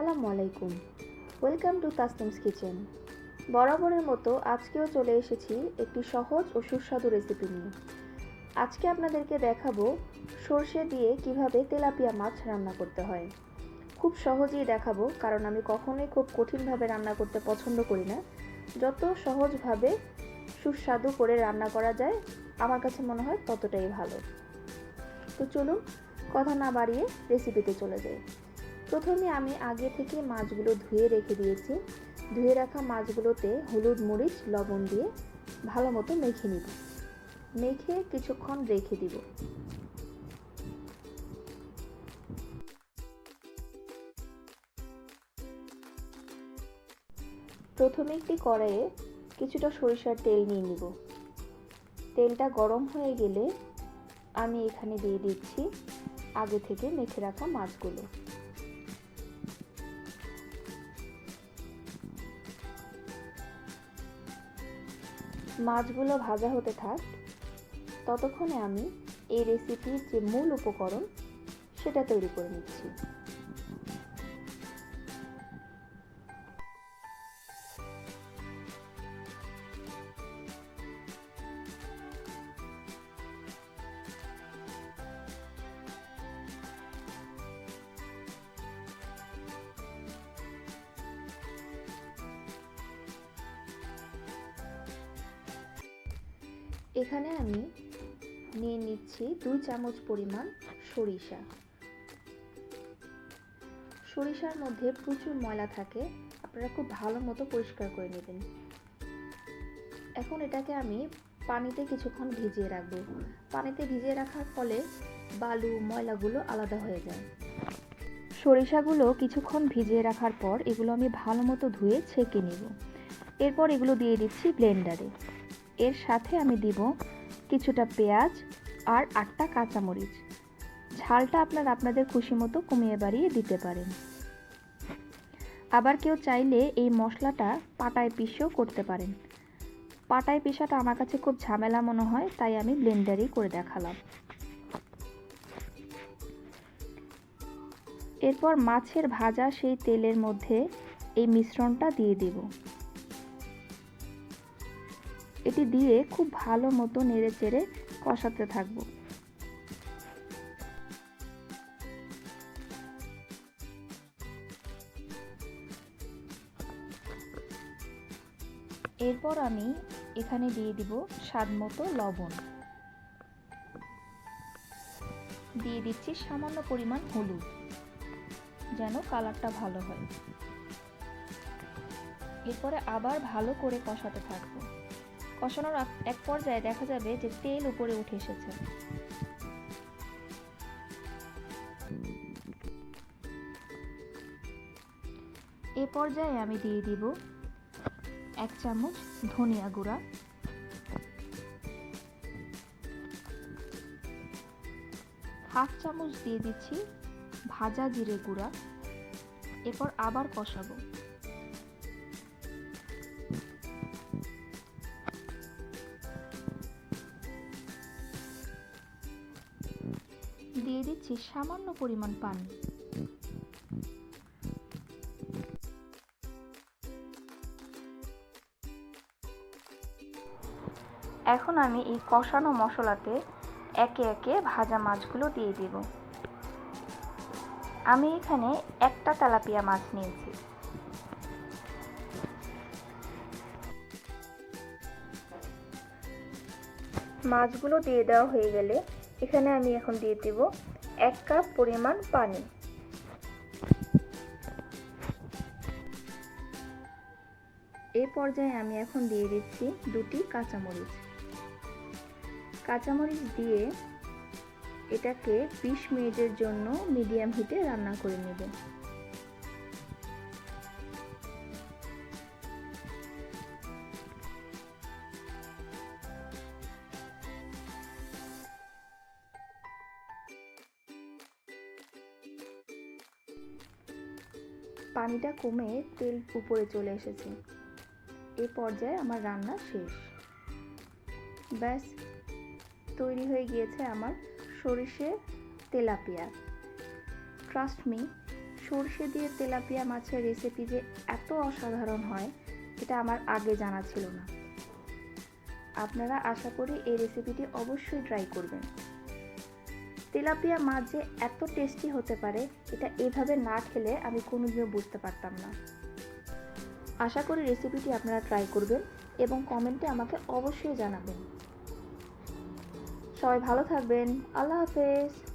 আসসালামু আলাইকুম। Welcome to Tasnim's kitchen. বরাবরের মতো আজকেও চলে এসেছি একটি সহজ ও সুস্বাদু রেসিপি নিয়ে। আজকে আপনাদেরকে দেখাবো সর্ষে দিয়ে কীভাবে তেলাপিয়া মাছ রান্না করতে হয়। খুব সহজেই দেখাবো, কারণ আমি কখনোই খুব কঠিনভাবে রান্না করতে পছন্দ করি না। যত সহজভাবে সুস্বাদু করে রান্না করা যায়, আমার কাছে মনে হয় ততটাই ভালো। তো চলুন, কথা না বাড়িয়ে রেসিপিতে চলে যাই। প্রথমে আমি আগে থেকে মাছগুলো ধুয়ে রেখে দিয়েছি। ধুয়ে রাখা মাছগুলোতে হলুদ মরিচ, লবণ দিয়ে ভালো মতো মেখে নিব। মেখে কিছুক্ষণ রেখে দিব। প্রথমে একটি কড়াইয়ে কিছুটা সরিষার তেল নিয়ে নিব। তেলটা গরম হয়ে গেলে আমি এখানে দিয়ে দিচ্ছি আগে থেকে মেখে রাখা মাছগুলো। মাছগুলো ভাজা হতে থাক, ততক্ষণে আমি এই রেসিপির যে মূল উপকরণ, সেটা তৈরি করে নিচ্ছি। এখানে আমি নিয়ে নিচ্ছি দুই চামচ পরিমাণ সরিষা। সরিষার মধ্যে প্রচুর ময়লা থাকে, আপনারা খুব ভালো মতো পরিষ্কার করে নেবেন। এখন এটাকে আমি পানিতে কিছুক্ষণ ভিজিয়ে রাখব। পানিতে ভিজিয়ে রাখার ফলে বালু, ময়লাগুলো আলাদা হয়ে যায়। সরিষাগুলো কিছুক্ষণ ভিজিয়ে রাখার পর এগুলো আমি ভালো মতো ধুয়ে ছেঁকে নিব। এরপর এগুলো দিয়ে দিচ্ছি ব্লেন্ডারে। এর সাথে আমি দিব কিছুটা পেঁয়াজ আর আটটা কাঁচামরিচ। ঝালটা আপনারা আপনাদের খুশি মতো কমিয়ে বাড়িয়ে দিতে পারেন। আবার কেউ চাইলে এই মশলাটা পাটায় পিষেও করতে পারেন। পাটায় পিষাটা আমার কাছে খুব ঝামেলা মনে হয়, তাই আমি ব্লেন্ডারই করে দেখালাম। এরপর মাছের ভাজা সেই তেলের মধ্যে এই মিশ্রণটা দিয়ে দেব। এটি দিয়ে খুব ভালো মতো নেড়ে চেড়ে কষাতে থাকব। এরপর আমি এখানে দিয়ে দিব স্বাদ মতো লবণ। দিয়ে দিচ্ছি সামান্য পরিমাণ হলুদ, যেন কালারটা ভালো হয়। এরপরে আবার ভালো করে কষাতে থাকব। কষানোর এক পর্যায়ে দেখা যাবে যে তেল উপরে উঠে এসেছে। এ পর্যায়ে আমি দিয়ে দিব এক চামচ ধনিয়া গুঁড়া। হাফ চামচ দিয়ে দিচ্ছি ভাজা জিরে গুঁড়া। এরপর আবার কষাবো। দিচ্ছি সামান্য পরিমাণ পানি। এখন আমি এই কষানো মশলাতে একে একে ভাজা মাছগুলো দিয়ে দেব। আমি এখানে একটা তেলাপিয়া মাছ নিয়েছি। মাছগুলো দিয়ে দেওয়া হয়ে গেলে এখানে আমি এখন দিয়ে দেব এক কাপ পরিমাণ পানি। এই পর্যায়ে আমি এখন দিয়ে দিচ্ছি দুটি কাঁচামরিচ। কাঁচামরিচ দিয়ে এটাকে বিশ মিনিটের জন্য মিডিয়াম হিটে রান্না করে নেব। পানিটা কমে তেল উপরে চলে এসেছে। এ পর্যায়ে আমার রান্না শেষ। ব্যাস, তৈরি হয়ে গিয়েছে আমার সরিষে তেলাপিয়া। ট্রাস্ট মি সর্ষে দিয়ে তেলাপিয়া মাছের রেসিপি যে এত অসাধারণ হয়, এটা আমার আগে জানা ছিল না। আপনারা আশা করি এই রেসিপিটি অবশ্যই ট্রাই করবেন। তেলাপিয়া মাছ যে এত টেস্টি হতে পারে, এটা এভাবে না খেলে আমি কোনোদিনও বুঝতে পারতাম না। আশা করি রেসিপিটি আপনারা ট্রাই করবেন এবং কমেন্টে আমাকে অবশ্যই জানাবেন। সবাই ভালো থাকবেন। আল্লাহ হাফেজ।